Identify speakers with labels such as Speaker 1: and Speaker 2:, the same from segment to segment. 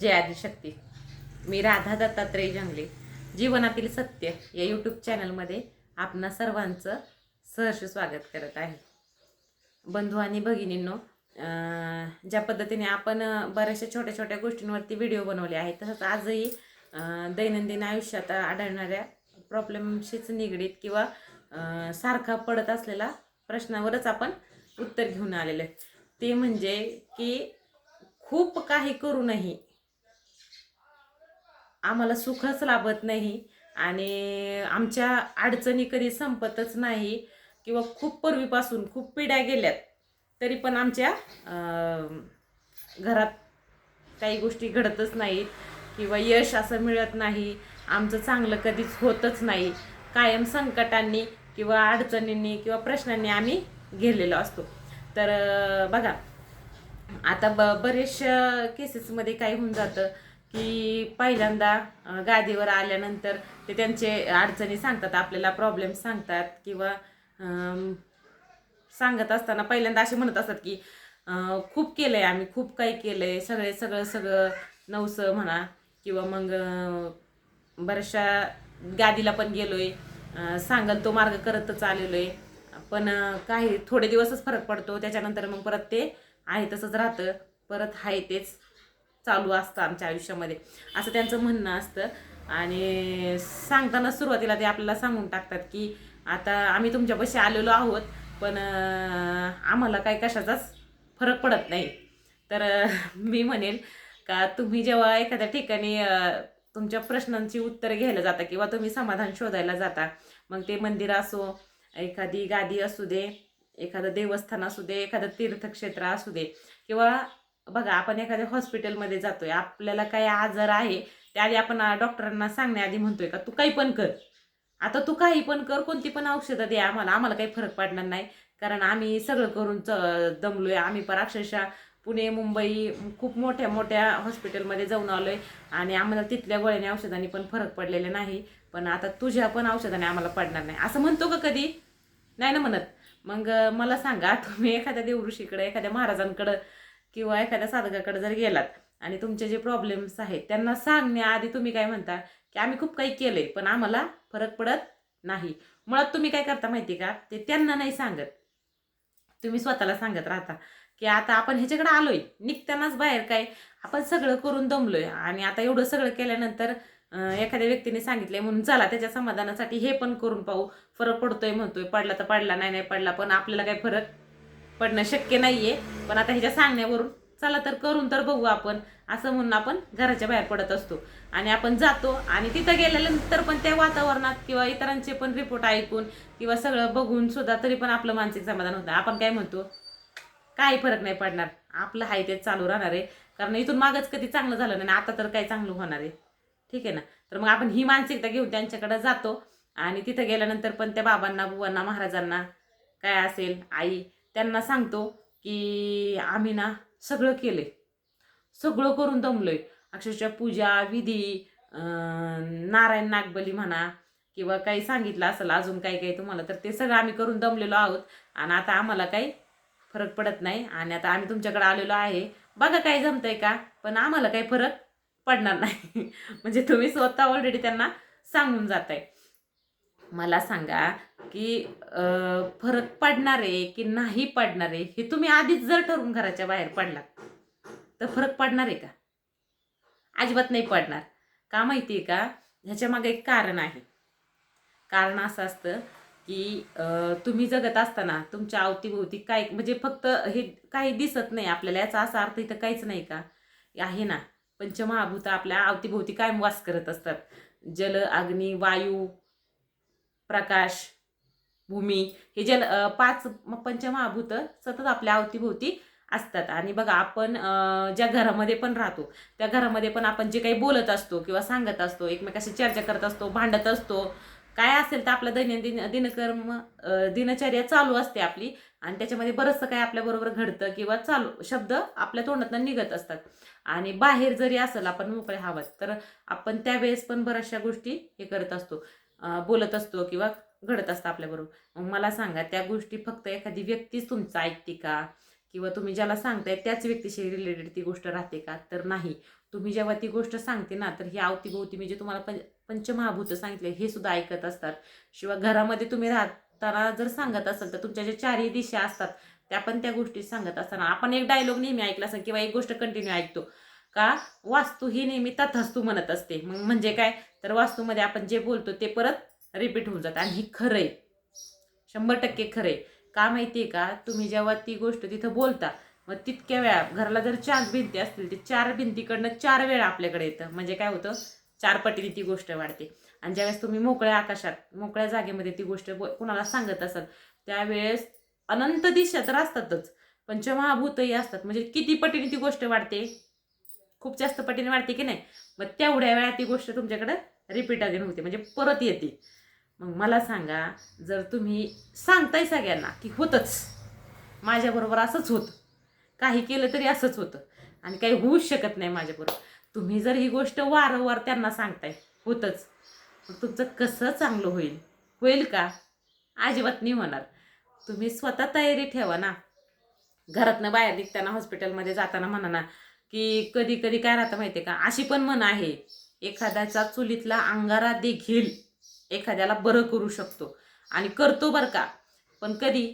Speaker 1: जय आदिशक्ती मी राधा दत्तात्रय जंगले जीवनातील सत्य या यूट्यूब चॅनलमध्ये आपणा सर्वांचं सहर्ष स्वागत करत आहे. बंधू आणि भगिनींनो ज्या पद्धतीने आपण बऱ्याचशा छोट्या छोट्या गोष्टींवरती व्हिडिओ बनवले आहेत तसंच आजही दैनंदिन आयुष्यात आढळणाऱ्या प्रॉब्लेमशीच निगडीत किंवा सारखा पडत असलेला प्रश्नावरच आपण उत्तर घेऊन आलेलं आहे. ते म्हणजे की खूप काही करूनही आम्हाला सुखच लाभत नाही आणि आमच्या अडचणी कधी संपतच नाही किंवा खूप पूर्वीपासून खूप पिढ्या गेल्यात तरी पण आमच्या घरात काही गोष्टी घडतच नाहीत किंवा यश असं मिळत नाही आमचं चांगलं कधीच होतच नाही. कायम संकटांनी किंवा अडचणींनी किंवा प्रश्नांनी आम्ही घेरलेलो असतो. तर बघा आता ब बरेचशा केसेसमध्ये काय होऊन जातं की पहिल्यांदा गादीवर आल्यानंतर ते त्यांचे अडचणी सांगतात आपल्याला प्रॉब्लेम सांगतात किंवा सांगत असताना पहिल्यांदा असे म्हणत असतात की खूप केलं आहे आम्ही खूप काही केलं आहे सगळे सगळं सगळं नवसं म्हणा किंवा मग बऱ्याचशा गादीला पण गेलो आहे सांगल तो मार्ग करतच आलेलो आहे पण काही थोडे दिवसच फरक पडतो त्याच्यानंतर मग परत ते आहे तसंच राहतं परत आहे तेच. चालू असतं आमच्या आयुष्यामध्ये. असं त्यांचं म्हणणं असतं. आणि सांगताना सुरुवातीला ते आपल्याला सांगून टाकतात की आता आम्ही तुमच्यापाशी आलेलो आहोत पण आम्हाला काही कशाचाच फरक पडत नाही. तर मी म्हणेल का तुम्ही जेव्हा एखाद्या ठिकाणी तुमच्या प्रश्नांची उत्तरं घ्यायला जाता किंवा तुम्ही समाधान शोधायला जाता मग ते मंदिर असो एखादी गादी असू दे एखादं देवस्थान असू दे एखादं तीर्थक्षेत्र असू दे किंवा बघा आपण एखाद्या हॉस्पिटलमध्ये जातोय आपल्याला काही आजार आहे त्याआधी आपण डॉक्टरांना सांगण्याआधी म्हणतोय का तू काही पण कर. आता तू काही पण कर कोणती पण औषधं दे आम्हाला आम्हाला काही फरक पडणार नाही. कारण आम्ही सगळं करून च दमलोय. आम्ही पर अक्षरशः पुणे मुंबई खूप मोठ्या मोठ्या हॉस्पिटलमध्ये जाऊन आलो आहे आणि आम्हाला तिथल्या गोळ्याने औषधांनी पण फरक पडलेले नाही. पण आता तुझ्या पण औषधाने आम्हाला पडणार नाही. असं म्हणतो का कधी? नाही ना म्हणत. मग मला सांगा तुम्ही एखाद्या देवऋषीकडे एखाद्या महाराजांकडं किंवा एखाद्या साधकाकडे जर गेलात आणि तुमचे जे प्रॉब्लेम्स आहेत त्यांना सांगण्याआधी तुम्ही काय म्हणता? की आम्ही खूप काही केलं आहे पण आम्हाला फरक पडत नाही. मुळात तुम्ही काय करता माहिती का? ते त्यांना नाही सांगत. तुम्ही स्वतःला सांगत राहता की आता आपण ह्याच्याकडे आलोय निघतानाच बाहेर काय? आपण सगळं करून दमलोय आणि आता एवढं सगळं केल्यानंतर एखाद्या व्यक्तीने सांगितलंय म्हणून चला त्याच्या समाधानासाठी हे पण करून पाहू. फरक पडतोय म्हणतोय पडला तर पडला नाही नाही पडला पण आपल्याला काही फरक पडणं शक्य नाहीये. पण आता ह्याच्या सांगण्यावरून चला तर करून तर बघू आपण असं म्हणून आपण घराच्या बाहेर पडत असतो. आणि आपण जातो आणि तिथं गेल्यानंतर पण त्या वातावरणात किंवा इतरांचे पण रिपोर्ट ऐकून किंवा सगळं बघून सुद्धा तरी पण आपलं मानसिक समाधान होतं. आपण काय म्हणतो? काही फरक नाही पडणार. आपलं हाय ते चालू राहणार आहे. कारण इथून मागच कधी चांगलं झालं नाही आणि आता तर काही चांगलं होणार आहे. ठीक आहे ना? तर मग आपण ही मानसिकता घेऊन त्यांच्याकडे जातो आणि तिथं गेल्यानंतर पण त्या बाबांना बुवांना महाराजांना काय असेल आई त्यांना सांगतो की आम्ही ना सगळं केलंय. सगळं करून दमलो आहे अक्षरशः पूजा विधी नारायण नागबली म्हणा किंवा काही सांगितलं असेल अजून काही काही तुम्हाला तर ते सगळं आम्ही करून दमलेलो आहोत. आणि आता आम्हाला काही फरक पडत नाही. आणि आता आम्ही तुमच्याकडे आलेलो आहे. बघा काय जमतंय का? पण आम्हाला काही फरक पडणार नाही. म्हणजे तुम्ही स्वतः ऑलरेडी त्यांना सांगून जाताय. मला सांगा की फरक पडणार आहे की नाही पडणार आहे हे तुम्ही आधीच जर ठरवून घराच्या बाहेर पडलात तर फरक पडणार आहे का? अजिबात नाही पडणार. का माहिती आहे का? ह्याच्या मागे एक कारण आहे. कारण असं असतं की तुम्ही जगत असताना तुमच्या अवतीभोवती काय म्हणजे फक्त हे काही दिसत नाही आपल्याला याचा असा अर्थ इथं काहीच नाही का? आहे ना. पंचमहाभूत आपल्या अवतीभोवती कायम वास करत असतात. जल अग्नी वायू प्रकाश भूमी हे जल पाच पंचमहाभूत सतत आपल्या अवतीभोवती असतात. आणि बघा आपण ज्या घरामध्ये पण राहतो त्या घरामध्ये पण आपण जे काही बोलत असतो किंवा सांगत असतो एकमेकाशी चर्चा करत असतो भांडत असतो काय असेल तर आपलं दैनंदिन दिनकर्म दिनचर्या चालू असते आपली. आणि त्याच्यामध्ये बरंचसं काय आपल्याबरोबर घडतं किंवा चालू शब्द आपल्या तोंडातनं निघत असतात. आणि बाहेर जरी असेल आपण मोकळे हवात तर आपण त्यावेळेस पण बऱ्याचशा गोष्टी हे करत असतो. बोलत असतो किंवा घडत असतं आपल्याबरोबर. मग मला सांगा त्या गोष्टी फक्त एखादी व्यक्तीच तुमचं ऐकते का? किंवा तुम्ही ज्याला सांगताय त्याच व्यक्तीशी रिलेटेड ती गोष्ट राहते का? तर नाही. तुम्ही जेव्हा ती गोष्ट सांगते ना तर ही अवतीभोवती मी जे तुम्हाला पंच पंचमहाभूत सांगितले हे सुद्धा ऐकत असतात. शिवाय घरामध्ये तुम्ही राहताना जर सांगत असाल तर तुमच्या ज्या चारही दिशा असतात त्या पण त्या गोष्टी सांगत असताना आपण एक डायलॉग नेहमी ऐकला असेल किंवा एक गोष्ट कंटिन्यू ऐकतो का? वास्तू ही नेहमी तथास्तू म्हणत असते. मग म्हणजे काय? तर वास्तूमध्ये आपण जे बोलतो ते परत रिपीट होऊन जातं. आणि हे खरं आहे. शंभर टक्के खरं आहे. का माहिती आहे का? तुम्ही जेव्हा ती गोष्ट तिथं बोलता मग तितक्या वेळा घराला जर चार भिंती असतील ते चार भिंतीकडनं चार वेळा आपल्याकडे येतं. म्हणजे काय होतं? चार पटीने ती गोष्ट वाढते. आणि ज्यावेळेस तुम्ही मोकळ्या आकाशात मोकळ्या जागेमध्ये ती गोष्ट कुणाला सांगत असाल त्यावेळेस अनंत दिशा तर असतातच. पंचमहाभूतही असतात. म्हणजे किती पटीने ती गोष्ट वाढते? खूप जास्त पटीने वाढते की नाही? मग तेवढ्या वेळा ती गोष्ट तुमच्याकडं रिपीट अगेन होते. म्हणजे परत येते. मग मला सांगा जर तुम्ही सांगताय सगळ्यांना की होतंच. माझ्याबरोबर असंच होतं. काही केलं तरी असंच होतं. आणि काही होऊच शकत नाही माझ्याबरोबर. तुम्ही जर ही गोष्ट वारंवार त्यांना सांगताय होतंच. मग तुमचं कसं चांगलं होईल? होईल का? अजिबात नाही होणार. तुम्ही स्वतः तयारी ठेवा ना. घरातनं बाहेर निघताना हॉस्पिटलमध्ये जाताना म्हणा ना की कधी कधी काय राहतं माहिती आहे का? अशी पण म्हण आहे एखाद्याचा चुलीतला अंगारा देखील एखाद्याला बरं करू शकतो. आणि करतो बरं का? पण कधी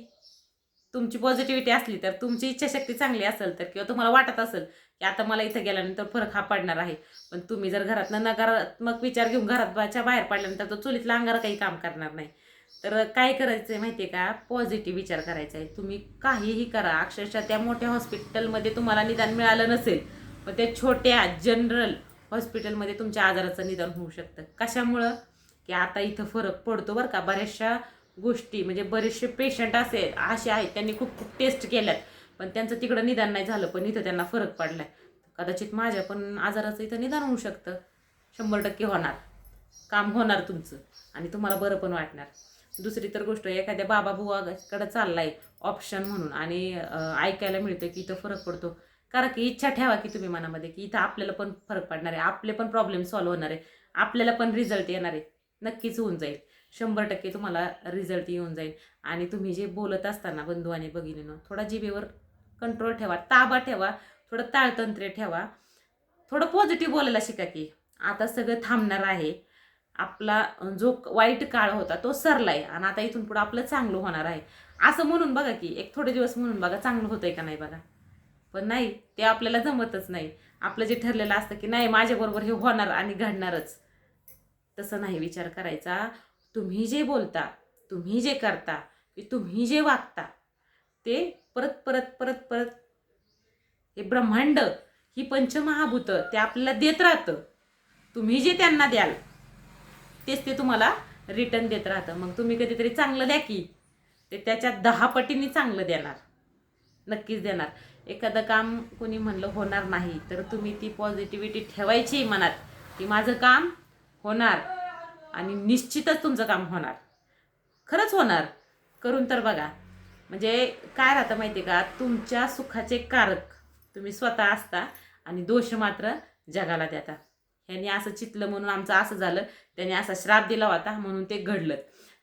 Speaker 1: तुमची पॉझिटिव्हिटी असली तर तुमची इच्छाशक्ती चांगली असेल तर किंवा तुम्हाला वाटत असेल की आता मला इथं गेल्यानंतर फरक हा पडणार आहे पण तुम्ही जर घरातनं नकारात्मक विचार घेऊन घरात बाहेर पडल्यानंतर तो चुलीतला अंगारा काही काम करणार नाही. तर काय करायचं आहे माहिती आहे का? पॉझिटिव्ह विचार करायचा आहे तुम्ही काहीही करा. अक्षरशः त्या मोठ्या हॉस्पिटलमध्ये तुम्हाला निदान मिळालं नसेल पण त्या छोट्या जनरल हॉस्पिटलमध्ये तुमच्या आजाराचं निदान होऊ शकतं. कशामुळं? की आता इथं फरक पडतो बरं का. बऱ्याचशा गोष्टी म्हणजे बरेचसे पेशंट असे असे आहेत. त्यांनी खूप खूप टेस्ट केल्यात. पण त्यांचं तिकडं निदान नाही झालं पण इथं त्यांना फरक पडलाय. कदाचित माझ्या पण आजाराचं इथं निदान होऊ शकतं. शंभर टक्के होणार. काम होणार तुमचं. आणि तुम्हाला बरं पण वाटणार. दुसरी तर गोष्ट एखाद्या बाबा बुवाकडे चाललाय ऑप्शन म्हणून आणि ऐकायला मिळतं की इथं फरक पडतो. कारण की इच्छा ठेवा की तुम्ही मनामध्ये की इथं आपल्याला पण फरक पडणार आहे आपले पण प्रॉब्लेम सॉल्व्ह होणार आहे आपल्याला पण रिझल्ट येणार आहे नक्कीच होऊन जाईल. शंभर टक्के तुम्हाला रिझल्ट येऊन जाईल. आणि तुम्ही जे बोलत असताना बंधू आणि भगिनीनं थोडा जिभेवर कंट्रोल ठेवा ताबा ठेवा थोडं ताळतंत्र्य ठेवा. थोडं पॉझिटिव्ह बोलायला शिका की आता सगळं थांबणार आहे. आपला जो वाईट काळ होता तो सरलाय आणि आता इथून पुढे आपलं चांगलं होणार आहे. असं म्हणून बघा की एक थोडे दिवस म्हणून बघा चांगलं होतंय का नाही बघा. पण नाही ते आपल्याला जमतच नाही. आपलं जे ठरलेलं असतं की नाही माझ्याबरोबर हे होणार आणि घडणारच. तसं नाही विचार करायचा. तुम्ही जे बोलता तुम्ही जे करता की तुम्ही जे वागता ते परत परत परत परत हे ब्रह्मांड ही पंचमहाभूत ते आपल्याला देत राहतं. तुम्ही जे त्यांना द्याल तेच ते तुम्हाला रिटर्न देत राहतं. मग तुम्ही कधीतरी चांगलं द्या की ते त्याच्या दहा पटीने चांगलं देणार. नक्कीच देणार. एखादं काम कोणी म्हणलं होणार नाही तर तुम्ही ती पॉझिटिव्हिटी ठेवायची मनात की माझं काम होणार आणि निश्चितच तुमचं काम होणार. खरंच होणार. करून तर बघा. म्हणजे काय राहतं माहिती आहे का? तुमच्या सुखाचे कारक तुम्ही स्वतः असता आणि दोष मात्र जगाला देता. ह्यांनी असं चितलं म्हणून आमचं असं झालं. त्याने असा श्राप दिला होता म्हणून ते घडलं.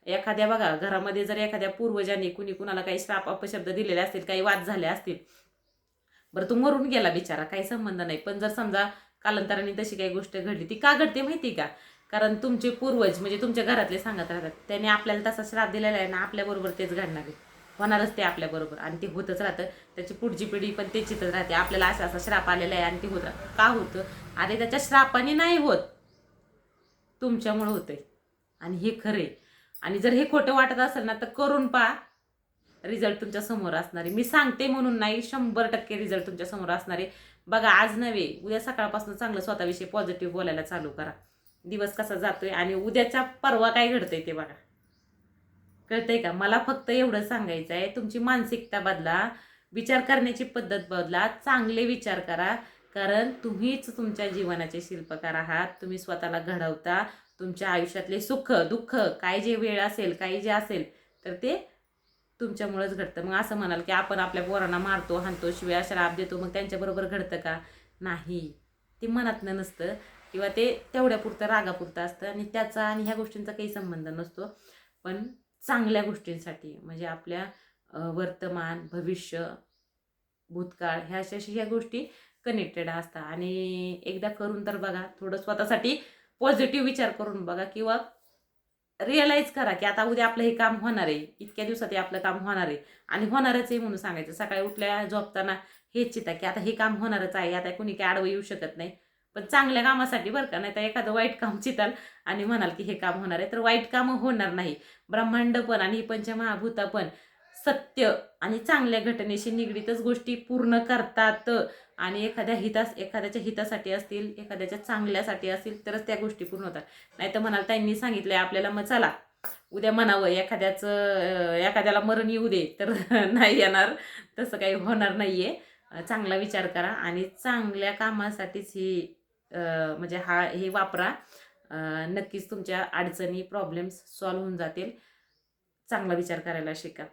Speaker 1: एखाद्या बघा घरामध्ये जर एखाद्या पूर्वजांनी कुणी कुणाला काही श्राप अपशब्द दिलेले असतील काही वाद झाले असतील बरं तो मरून गेला बिचारा काही संबंध नाही. पण जर समजा कालांतराने तशी काही गोष्ट घडली ती का घडते माहिती का? कारण तुमचे पूर्वज म्हणजे तुमच्या घरातले सांगत राहतात त्याने आपल्याला तसा श्राप दिलेला आहे ना आपल्याबरोबर तेच घडणार आहे. होणारच ते आपल्याबरोबर आणि ते होतच राहतं. त्याची पुढची पिढी पण ते चितच राहते. आपल्याला असा असा श्राप आलेला आहे आणि ते होत का होतं? अरे त्याच्या श्रापाने नाही होत. तुमच्यामुळं आहे आणि हे खरं आहे. आणि जर हे खोटं वाटत असेल ना तर करून पहा. रिझल्ट तुमच्यासमोर असणार आहे. मी सांगते म्हणून नाही शंभर टक्के रिझल्ट तुमच्यासमोर असणार आहे. बघा आज नव्हे उद्या सकाळपासून चांगलं स्वतःविषयी पॉझिटिव्ह बोलायला चालू करा. दिवस कसा जातोय आणि उद्याचा परवा काय घडतंय ते बघा. कळतंय का? मला फक्त एवढं सांगायचं आहे तुमची मानसिकता बदला विचार करण्याची पद्धत बदला चांगले विचार करा. कारण तुम्हीच तुमच्या जीवनाचे शिल्पकार आहात तुम्ही स्वतःला घडवता तुमच्या आयुष्यातले सुख दुःख काय जे वेळ असेल काही जे असेल तर ते तुमच्यामुळेच घडतं. मग असं म्हणाल की आपण आपल्या पोरांना मारतो हाणतो शिव्या श्राप देतो मग त्यांच्याबरोबर घडतं का? नाही. ते मनातनं नसतं किंवा ते तेवढ्यापुरतं रागापुरतं असतं आणि त्याचा आणि ह्या गोष्टींचा काही संबंध नसतो. पण चांगल्या गोष्टींसाठी म्हणजे आपल्या वर्तमान भविष्य भूतकाळ ह्या अशा ह्या गोष्टी कनेक्टेड असतात. आणि एकदा करून तर बघा थोडं स्वतःसाठी पॉझिटिव्ह विचार करून बघा किंवा रिअलाईज करा की आता उद्या आपलं हे काम होणार आहे. इतक्या दिवसात हे आपलं काम होणार आहे. आणि होणारच आहे म्हणून सांगायचं. सकाळी उठल्या झोपताना हेच चिता की आता हे काम होणारच आहे. आता कोणी काय आडवं येऊ शकत नाही. पण चांगल्या कामासाठी बरं का नाही तर एखादं वाईट काम चिताल आणि म्हणाल की हे काम होणार आहे तर वाईट कामं होणार नाही. ब्रह्मांड पण आणि ही पंचमहाभूता पण सत्य आणि चांगल्या घटनेशी निगडीतच गोष्टी पूर्ण करतात. आणि एखाद्या हितास एखाद्याच्या हितासाठी असतील एखाद्याच्या चांगल्यासाठी असतील तरच त्या गोष्टी पूर्ण होतात. नाही तर म्हणाल त्यांनी सांगितलंय आपल्याला मग चला उद्या म्हणावं एखाद्याचं एखाद्याला मरण येऊ दे तर नाही येणार तसं काही होणार नाही आहे चांगला विचार करा आणि चांगल्या कामासाठीच ही म्हणजे हा हे वापरा. नक्कीच तुमच्या अडचणी प्रॉब्लेम्स सॉल्व्ह होऊन जातील. चांगला विचार करायला शिका.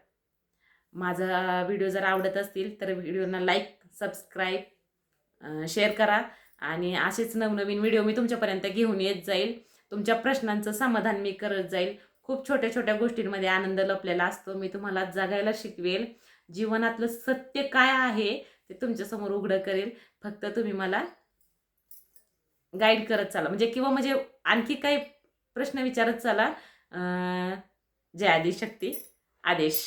Speaker 1: माझा व्हिडिओ जर आवडत असतील तर व्हिडिओना लाईक सबस्क्राईब शेअर करा. आणि असेच नवनवीन व्हिडिओ मी तुमच्यापर्यंत घेऊन येत जाईल. तुमच्या प्रश्नांचं समाधान मी करत जाईल. खूप छोट्या छोट्या गोष्टींमध्ये आनंद लपलेला असतो. मी तुम्हाला जगायला शिकवेल. जीवनातलं सत्य काय आहे ते तुमच्यासमोर उघडं करेल. फक्त तुम्ही मला गाईड करत चाला. म्हणजे किंवा म्हणजे आणखी काही प्रश्न विचारत चाला. जय आदिशक्ती. आदेश.